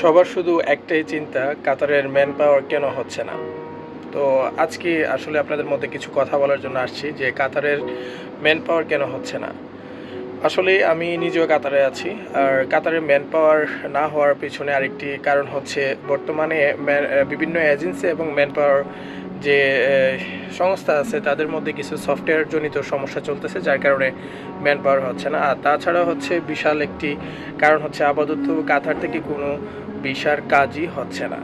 সবার শুধু একটাই চিন্তা, কাতারের ম্যান পাওয়ার কেন হচ্ছে না? তো আজকে আসলে আপনাদের মধ্যে কিছু কথা বলার জন্য আসছি যে কাতারের ম্যান পাওয়ার কেন হচ্ছে না? আসলে আমি নিজেও কাতারে আছি, আর কাতারের ম্যান পাওয়ার না হওয়ার পিছনে আরেকটি কারণ হচ্ছে বর্তমানে বিভিন্ন এজেন্সি এবং ম্যান পাওয়ার যে সংস্থা আছে, তাদের মধ্যে কিছু সফটওয়্যার জনিত সমস্যা চলতেছে, যার কারণে ম্যান পাওয়ার হচ্ছে না। আর তাছাড়া হচ্ছে বিশাল একটি কারণ হচ্ছে আপাতত কাতার থেকে কোনো ভিসার কাজই হচ্ছে না।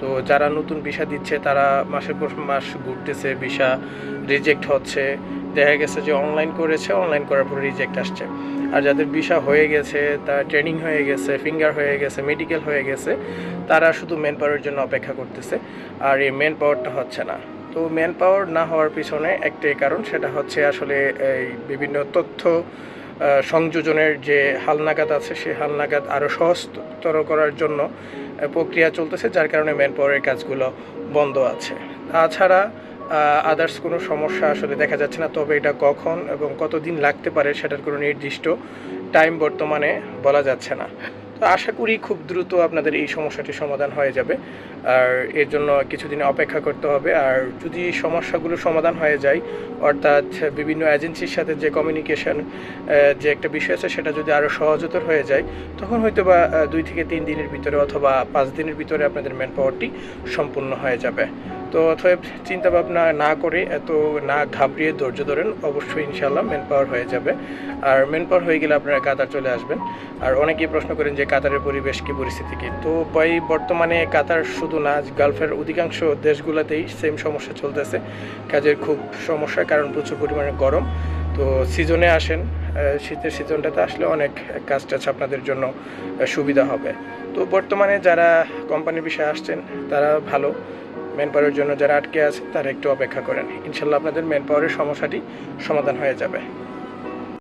তো যারা নতুন ভিসা দিচ্ছে, তারা মাসের পর মাস ঘুরতেছে, ভিসা রিজেক্ট হচ্ছে দেখা গেছে যে অনলাইন করেছে অনলাইন করার পর রিজেক্ট আসছে। আর যাদের ভিসা হয়ে গেছে, তার ট্রেনিং হয়ে গেছে ফিঙ্গার হয়ে গেছে মেডিকেল হয়ে গেছে, তারা শুধু ম্যান পাওয়ারের জন্য অপেক্ষা করতেছে। আর এই ম্যান পাওয়ারটা হচ্ছে না। তো ম্যান পাওয়ার না হওয়ার পিছনে একটাই কারণ, সেটা হচ্ছে আসলে এই বিভিন্ন তথ্য সংযোজনের যে হালনাগাদ আছে, সেই হালনাগাদ আরও সহজতর করার জন্য প্রক্রিয়া চলতেছে, যার কারণে ম্যান পাওয়ারের কাজগুলো বন্ধ আছে। তাছাড়া আদার্স কোনো সমস্যা আসলে দেখা যাচ্ছে না, তবে এটা কখন এবং কতদিন লাগতে পারে সেটার কোনো নির্দিষ্ট টাইম বর্তমানে বলা যাচ্ছে না। তো আশা করি খুব দ্রুত আপনাদের এই সমস্যাটি সমাধান হয়ে যাবে। আর এর জন্য কিছুদিন অপেক্ষা করতে হবে। আর যদি সমস্যাগুলো সমাধান হয়ে যায়, অর্থাৎ বিভিন্ন এজেন্সির সাথে যে কমিউনিকেশন যে একটা বিষয় আছে সেটা যদি আরও সহজতর হয়ে যায়, তখন হয়তো বা দুই থেকে তিন দিনের ভিতরে অথবা পাঁচ দিনের ভিতরে আপনাদের ম্যান পাওয়ারটি সম্পূর্ণ হয়ে যাবে। তো অতএব চিন্তা ভাবনা না করে এত না ঘাবড়িয়ে ধৈর্য ধরেন, অবশ্যই ইনশাল্লাহ ম্যান পাওয়ার হয়ে যাবে। আর ম্যান পাওয়ার হয়ে গেলে আপনারা কাতার চলে আসবেন। আর অনেকেই প্রশ্ন করেন যে কাতারের পরিবেশ কি, পরিস্থিতি কি? তো ভাই, বর্তমানে কাতার শুধু না, গালফের অধিকাংশ দেশগুলোতেই সেম সমস্যা চলতেছে। কাজের খুব সমস্যা, কারণ প্রচুর পরিমাণে গরম। তো সিজনে আসেন শীতের সিজনটাতে আসলে অনেক কাজ টাজ আপনাদের জন্য সুবিধা হবে। তো বর্তমানে যারা কোম্পানির বিষয়ে আসছেন, তারা ভালো। ম্যান পাওয়ারের জন্য যারা আটকে আছে, তারা একটু অপেক্ষা করেন। ইনশাল্লাহ আপনাদের ম্যান পাওয়ারের সমস্যাটি সমাধান হয়ে যাবে।